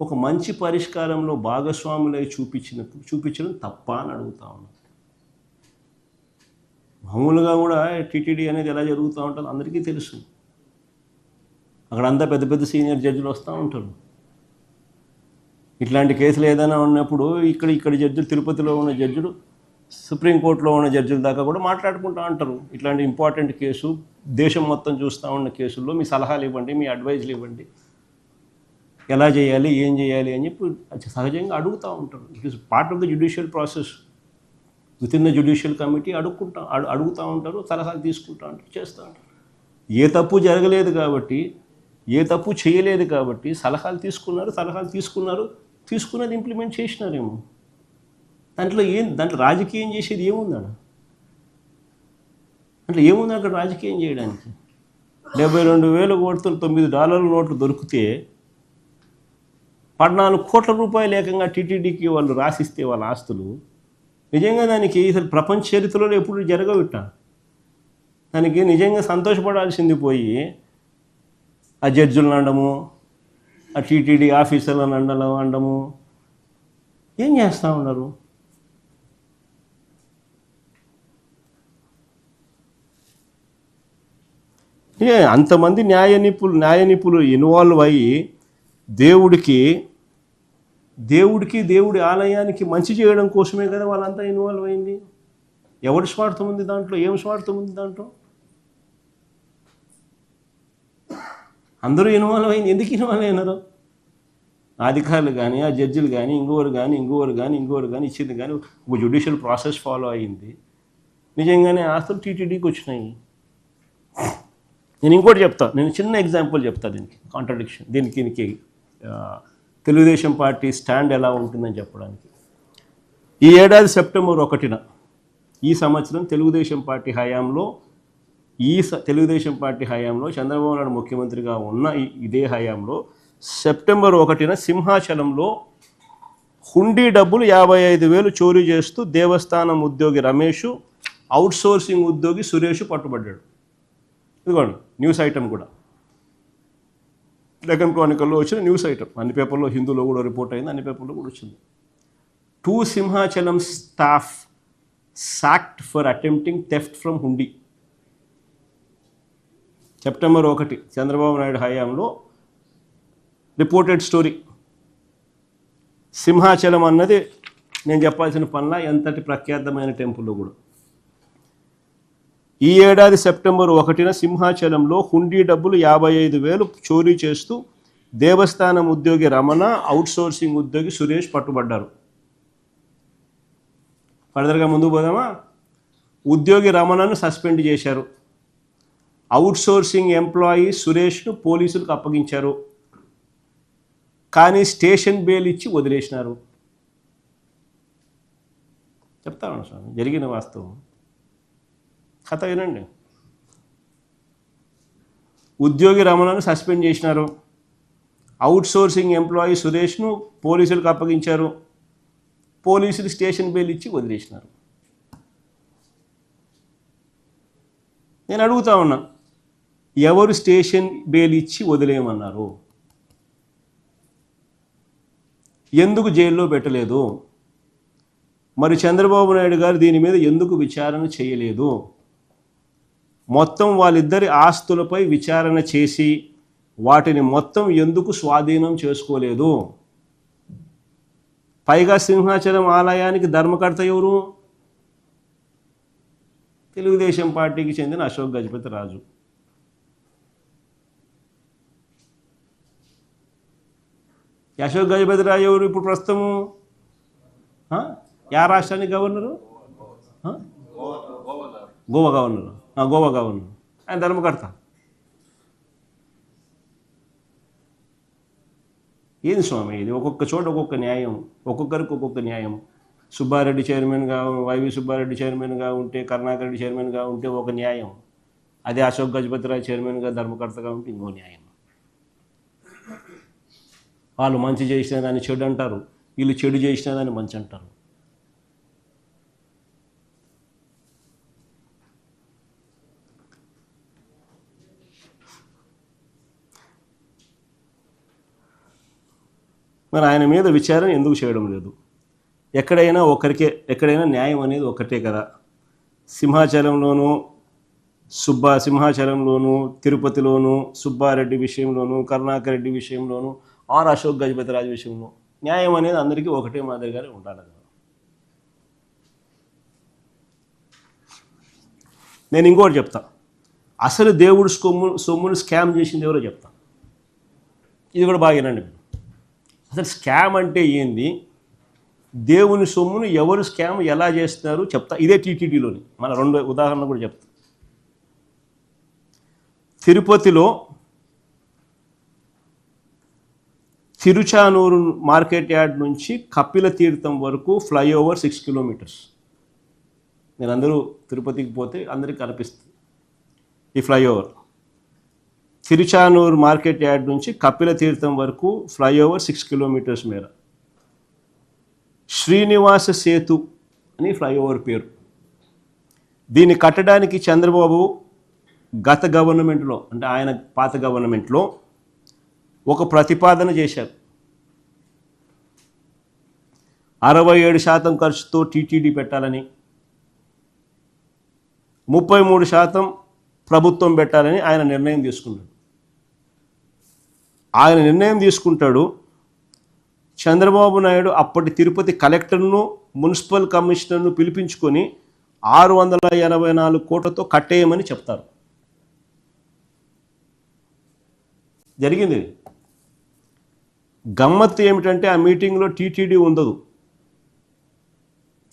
ఒక మంచి పరిష్కారంలో భాగస్వాములై చూపించినప్పుడు చూపించడం తప్ప అని అడుగుతా ఉన్నాను మామూలుగా కూడా టీటీడీ అనేది ఎలా జరుగుతూ ఉంటుందో అందరికీ తెలుసు. అక్కడ అంతా పెద్ద పెద్ద సీనియర్ జడ్జిలు వస్తూ ఉంటారు. ఇట్లాంటి కేసులు ఏదైనా ఉన్నప్పుడు ఇక్కడ ఇక్కడ జడ్జిలు తిరుపతిలో ఉన్న జడ్జిలు సుప్రీంకోర్టులో ఉన్న జడ్జిల దాకా కూడా మాట్లాడుకుంటూ ఉంటారు. ఇట్లాంటి ఇంపార్టెంట్ కేసు దేశం మొత్తం చూస్తూ ఉన్న కేసుల్లో మీ సలహాలు ఇవ్వండి మీ అడ్వైజులు ఇవ్వండి. ఎలా చేయాలి ఏం చేయాలి అని చెప్పి సహజంగా అడుగుతూ ఉంటారు. It is part of the judicial process with in the judicial committee అడుక్కుంటా అడు- అడుగుతూ ఉంటారు సలహాలు తీసుకుంటా ఉంటారు చేస్తూ ఉంటారు. ఏ తప్పు జరగలేదు కాబట్టి ఏ తప్పు చేయలేదు కాబట్టి సలహాలు తీసుకున్నారు సలహాలు తీసుకున్నారు తీసుకున్నది ఇంప్లిమెంట్ చేసినారేమో. దాంట్లో ఏం దాంట్లో రాజకీయం చేసేది ఏముందడ అంటే ఏముంది అక్కడ రాజకీయం చేయడానికి? డెబ్బై రెండు వేల కోట్లు తొమ్మిది డాలర్ల నోట్లు దొరికితే పద్నాలుగు కోట్ల రూపాయలు ఏకంగా టీటీడీకి వాళ్ళు రాసిస్తే వాళ్ళ ఆస్తులు నిజంగా దానికి అసలు ప్రపంచ చరిత్రలో ఎప్పుడు జరగవిట్ట దానికి నిజంగా సంతోషపడాల్సింది పోయి ఆ జడ్జులను అనడము ఆ టీటీడీ ఆఫీసర్లను అండలం అనడము. ఏం చేస్తూ ఉన్నారు? ఏ అంతమంది న్యాయ నిపులు న్యాయ నిపుణులు ఇన్వాల్వ్ అయ్యి దేవుడికి దేవుడికి దేవుడి ఆలయానికి మంచి చేయడం కోసమే కదా వాళ్ళంతా ఇన్వాల్వ్ అయింది? ఎవరి స్వార్థం ఉంది దాంట్లో? ఏం స్వార్థం ఉంది దాంట్లో? అందరూ ఇన్వాల్వ్ అయింది. ఎందుకు ఇన్వాల్వ్ అయినారు? అధికారులు కానీ ఆ జడ్జిలు కానీ ఇంకోరు కానీ ఇంకోరు కానీ ఇంకోరు కానీ ఇచ్చింది కానీ ఒక జ్యుడిషియల్ ప్రాసెస్ ఫాలో అయింది నిజంగానే ఆస్తులు టీటీడీకి వచ్చినాయి. నేను ఇంకోటి చెప్తా. నేను చిన్న ఎగ్జాంపుల్ చెప్తా దీనికి. కాంట్రడిక్షన్ దీనికి దీనికి తెలుగుదేశం పార్టీ స్టాండ్ ఎలా ఉంటుందని చెప్పడానికి. ఈ ఏడాది సెప్టెంబర్ ఒకటిన ఈ సంవత్సరం తెలుగుదేశం పార్టీ హయాంలో ఈ తెలుగుదేశం పార్టీ హయాంలో చంద్రబాబు నాయుడు ముఖ్యమంత్రిగా ఉన్న ఈ- ఇదే హయాంలో సెప్టెంబర్ ఒకటిన సింహాచలంలో హుండీ డబ్బులు యాభై ఐదు వేలు చోరీ చేస్తూ దేవస్థానం ఉద్యోగి రమేష్ అవుట్సోర్సింగ్ ఉద్యోగి సురేష్ పట్టుబడ్డాడు. ఇదిగోండి న్యూస్ ఐటమ్ కూడా. డెక్కన్ క్రానికల్లో వచ్చిన న్యూస్ ఐటమ్ అన్ని పేపర్లో హిందూలో కూడా రిపోర్ట్ అయింది అన్ని పేపర్లో కూడా వచ్చింది. Two Simhachalam staff sacked for attempting theft from hundi September ఒకటి చంద్రబాబు నాయుడు హయాంలో రిపోర్టెడ్ స్టోరీ సింహాచలం అన్నది నేను చెప్పాల్సిన పనుల ఎంతటి ప్రఖ్యాతమైన టెంపుల్లో కూడా. ఈ ఏడాది సెప్టెంబర్ ఒకటిన సింహాచలంలో హుండీ డబ్బులు యాభై ఐదు వేలు చోరీ చేస్తూ దేవస్థానం ఉద్యోగి రమణ అవుట్సోర్సింగ్ ఉద్యోగి సురేష్ పట్టుబడ్డారు. ఫర్దర్గా ముందుకు పోదామా? ఉద్యోగి రమణను సస్పెండ్ చేశారు. అవుట్సోర్సింగ్ ఎంప్లాయీ సురేష్ను పోలీసులకు అప్పగించారు. కానీ స్టేషన్ బెయిల్ ఇచ్చి వదిలేసినారు. చెప్తాను స్వామి? జరిగిన వాస్తవం. కథ వినండి. ఉద్యోగి రమణను సస్పెండ్ చేసినారు. అవుట్ సోర్సింగ్ ఎంప్లాయీ సురేష్ను పోలీసులకు అప్పగించారు. పోలీసులు స్టేషన్ బెయిల్ ఇచ్చి వదిలేసినారు. నేను అడుగుతా ఉన్నా ఎవరు స్టేషన్ బెయిల్ ఇచ్చి వదిలేయమన్నారు? ఎందుకు జైల్లో పెట్టలేదు? మరి చంద్రబాబు నాయుడు గారు దీని మీద ఎందుకు విచారణ చేయలేదు? మొత్తం వాళ్ళిద్దరి ఆస్తులపై విచారణ చేసి వాటిని మొత్తం ఎందుకు స్వాధీనం చేసుకోలేదు? పైగా సింహాచలం ఆలయానికి ధర్మకర్త ఎవరు? తెలుగుదేశం పార్టీకి చెందిన అశోక్ గజపతి రాజు. అశోక్ గజపతి రాజు ఎవరు ఇప్పుడు ప్రస్తుతము యా రాష్ట్రానికి governor? Goa governor. Goa governor ఆయన ధర్మకర్త. ఏంది స్వామి ఇది? ఒక్కొక్క చోట ఒక్కొక్క న్యాయం ఒక్కొక్కరికి ఒక్కొక్క న్యాయం. సుబ్బారెడ్డి చైర్మన్గా వైవి సుబ్బారెడ్డి చైర్మన్గా ఉంటే కరుణాకర్ రెడ్డి చైర్మన్గా ఉంటే ఒక న్యాయం. అదే అశోక్ గజపతిరావు చైర్మన్గా ధర్మకర్తగా ఉంటే ఇంకో న్యాయం. వాళ్ళు మంచి చేసిన దాన్ని చెడు అంటారు. వీళ్ళు చెడు చేసిన దాన్ని మంచి అంటారు. మరి ఆయన మీద విచారణ ఎందుకు చేయడం లేదు? ఎక్కడైనా ఒకరికే ఎక్కడైనా న్యాయం అనేది ఒకటే కదా. సింహాచలంలోనూ సుబ్బా సింహాచలంలోనూ తిరుపతిలోనూ సుబ్బారెడ్డి విషయంలోనూ కరుణాకర్ రెడ్డి విషయంలోనూ ఆర్ అశోక్ గజపతి రాజు విషయంలో న్యాయం అనేది అందరికీ ఒకటే మాదిరిగానే ఉండాలి కదా. నేను ఇంకోటి చెప్తా. అసలు దేవుడు సొమ్ము సొమ్మును స్కామ్ చేసింది ఎవరో చెప్తా. ఇది కూడా బాగా వినండి అసలు స్కామ్ అంటే ఏంది? దేవుని సొమ్మును ఎవరు స్కామ్ ఎలా చేస్తున్నారు చెప్తా. ఇదే టీటీడీలోని. మన రెండు ఉదాహరణ కూడా చెప్తా. తిరుపతిలో తిరుచానూరు మార్కెట్ యార్డ్ నుంచి కపిల తీర్థం వరకు ఫ్లైఓవర్ సిక్స్ కిలోమీటర్స్. నేను అందరూ తిరుపతికి పోతే అందరికీ కనిపిస్తుంది ఈ ఫ్లైఓవర్. తిరుచానూరు మార్కెట్ యార్డ్ నుంచి కపిల తీర్థం వరకు ఫ్లైఓవర్ సిక్స్ కిలోమీటర్స్ మేర. శ్రీనివాస సేతు అని ఫ్లైఓవర్ పేరు. దీన్ని కట్టడానికి చంద్రబాబు గత గవర్నమెంట్లో అంటే ఆయన పాత గవర్నమెంట్లో ఒక ప్రతిపాదన చేశారు. అరవై ఏడు శాతం ఖర్చుతో టీటీడీ పెట్టాలని ముప్పై మూడు శాతం ప్రభుత్వం పెట్టాలని ఆయన నిర్ణయం తీసుకున్నాడు. ఆయన నిర్ణయం తీసుకుంటాడు. చంద్రబాబు నాయుడు అప్పటి తిరుపతి కలెక్టర్ను మున్సిపల్ కమిషనర్ను పిలిపించుకొని ఆరు వందల ఎనభై నాలుగు కోట్లతో కట్టేయమని చెప్తారు. జరిగింది. గమ్మత్తు ఏమిటంటే ఆ మీటింగ్లో టీటీడీ ఉండదు.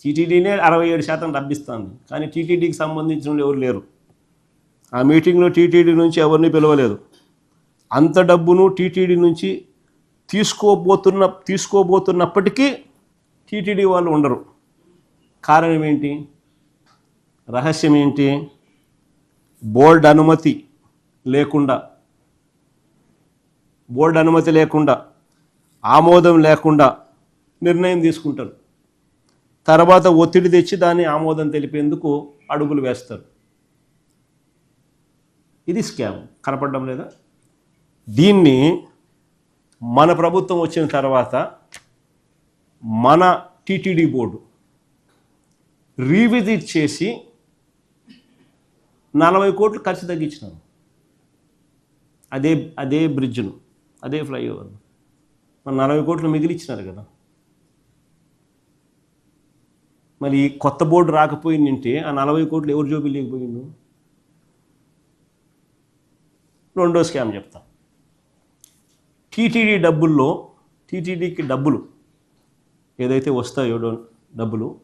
టీటీడీనే అరవై ఏడు శాతం రబ్బిస్తుంది కానీ టీటీడీకి సంబంధించిన వాళ్ళు ఎవరు లేరు. ఆ మీటింగ్లో టీటీడీ నుంచి ఎవరిని పిలవలేదు. అంత డబ్బును టీటీడీ నుంచి తీసుకోబోతున్న తీసుకోబోతున్నప్పటికీ టీటీడీ వాళ్ళు ఉండరు. కారణం ఏంటి? రహస్యం ఏంటి? బోర్డు అనుమతి లేకుండా బోర్డు అనుమతి లేకుండా ఆమోదం లేకుండా నిర్ణయం తీసుకుంటారు. తర్వాత ఒత్తిడి తెచ్చి దాన్ని ఆమోదం తెలిపేందుకు అడుగులు వేస్తారు. ఇది స్కామ్. కనపడడం లేదా? దీన్ని మన ప్రభుత్వం వచ్చిన తర్వాత మన టీటీడీ బోర్డు రీవిజిట్ చేసి నలభై కోట్లు ఖర్చు తగ్గించినాను అదే అదే బ్రిడ్జ్ను అదే ఫ్లైఓవర్ను మరి నలభై కోట్లు మిగిలిచ్చినారు కదా. మరి కొత్త బోర్డు రాకపోయిందంటే ఆ నలభై కోట్లు ఎవరు జోబీ లేకపోయిండు రెండో స్కామ్ చెప్తా. టీటీడీ డబ్బుల్లో టీటీడీకి డబ్బులు ఏదైతే వస్తాయో డో- డబ్బులు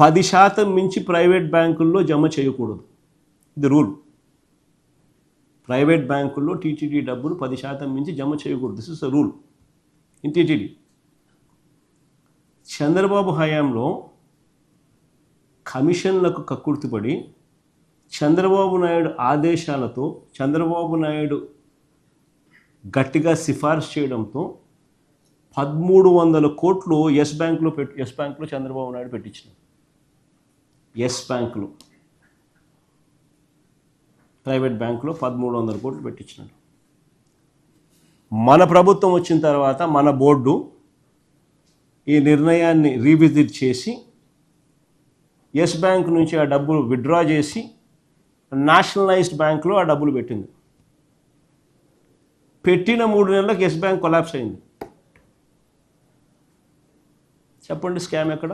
పది శాతం మించి ప్రైవేట్ బ్యాంకుల్లో జమ చేయకూడదు. ఇది రూల్. ప్రైవేట్ బ్యాంకుల్లో టీటీడీ డబ్బులు పది శాతం మించి జమ చేయకూడదు. This is the rule in TTD. Chandrababu హయాంలో కమిషన్లకు కక్కుర్తిపడి చంద్రబాబు నాయుడు ఆదేశాలతో చంద్రబాబు నాయుడు గట్టిగా సిఫార్సు చేయడంతో పదమూడు వందల కోట్లు ఎస్ బ్యాంకులో పెట్టి ఎస్ బ్యాంకులో చంద్రబాబు నాయుడు పెట్టించినారు. ఎస్ బ్యాంకులో. ప్రైవేట్ బ్యాంకులో పదమూడు వందల కోట్లు పెట్టించినాడు మన ప్రభుత్వం వచ్చిన తర్వాత మన బోర్డు ఈ నిర్ణయాన్ని రీవిజిట్ చేసి ఎస్ బ్యాంక్ నుంచి ఆ డబ్బులు విత్డ్రా చేసి నేషనలైజ్డ్ బ్యాంకులో ఆ డబ్బులు పెట్టింది. పెట్టిన మూడు నెలలకు ఎస్ బ్యాంక్ కొలాప్స్ అయింది. చెప్పండి స్కామ్ ఎక్కడ?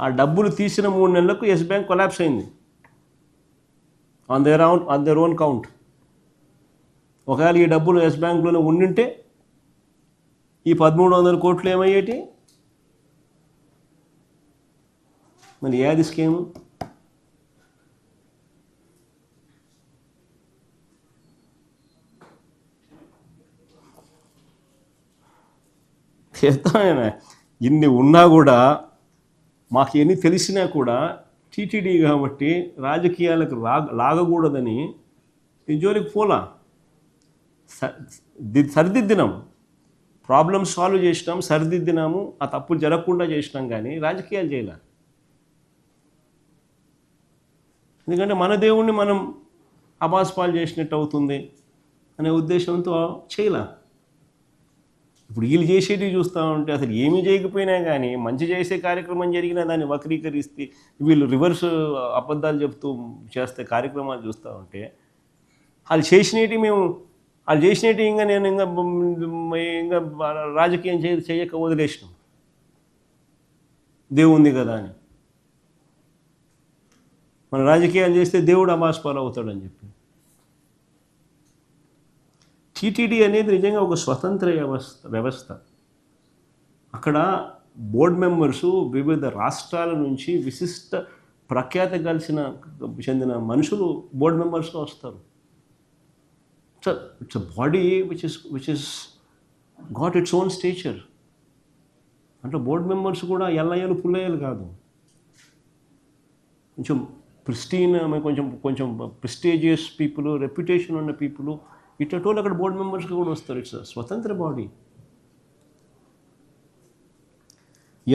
ఆ డబ్బులు తీసిన మూడు నెలలకు ఎస్ బ్యాంక్ కొలాప్స్ అయింది. On their own on their own count. ఒకవేళ ఈ డబ్బులు ఎస్ బ్యాంక్లోనే ఉండింటే ఈ పదమూడు వందల కోట్లు ఏమయ్యేటి? మరి ఏది స్కీము? చెప్తాను ఇన్ని ఉన్నా కూడా మాకు ఎన్ని తెలిసినా కూడా టీటీడీ కాబట్టి రాజకీయాలకు లాగ లాగకూడదని ఈ జోలికి పోలా. స- సరిదిద్దినాం. ప్రాబ్లమ్ సాల్వ్ చేసినాం సరిదిద్దినాము. ఆ తప్పులు జరగకుండా చేసినాం కానీ రాజకీయాలు చేయలే. ఎందుకంటే మన దేవుణ్ణి మనం అబాస్పాలు చేసినట్టు అవుతుంది అనే ఉద్దేశంతో చేయలే. ఇప్పుడు వీళ్ళు చేసేటివి చూస్తూ ఉంటే అసలు ఏమి చేయకపోయినా కానీ మంచి చేసే కార్యక్రమం జరిగినా దాన్ని వక్రీకరిస్తే వీళ్ళు రివర్స్ అబద్ధాలు చెప్తూ చేస్తే కార్యక్రమాలు చూస్తూ ఉంటే వాళ్ళు చేసినవి మేము వాళ్ళు చేసినవి ఇంకా నేను ఇంకా ఇంకా రాజకీయం చేయ చేయక వదిలేసినాం. దేవుంది కదా అని. మన రాజకీయాలు చేస్తే దేవుడు అమాస్పాలు అవుతాడని చెప్పి. టీటీడీ అనేది నిజంగా ఒక స్వతంత్ర వ్యవస్థ వ్యవస్థ. అక్కడ బోర్డ్ మెంబర్సు వివిధ రాష్ట్రాల నుంచి విశిష్ట ప్రఖ్యాత కలిసిన చెందిన మనుషులు బోర్డ్ మెంబర్స్గా వస్తారు. It's it's a body which is which is got its own stature అంటే బోర్డ్ మెంబర్స్ కూడా ఎల్లయ్యలు పుల్లయ్యలు కాదు. కొంచెం ప్రిస్టీన్ కొంచెం కొంచెం ప్రిస్టేజియస్ పీపుల్ రెప్యుటేషన్ ఉన్న పీపుల్ ఇట్లా టోల్ అక్కడ బోర్డు మెంబర్స్కి కూడా వస్తారు. ఇట్స్ స్వతంత్ర బాడీ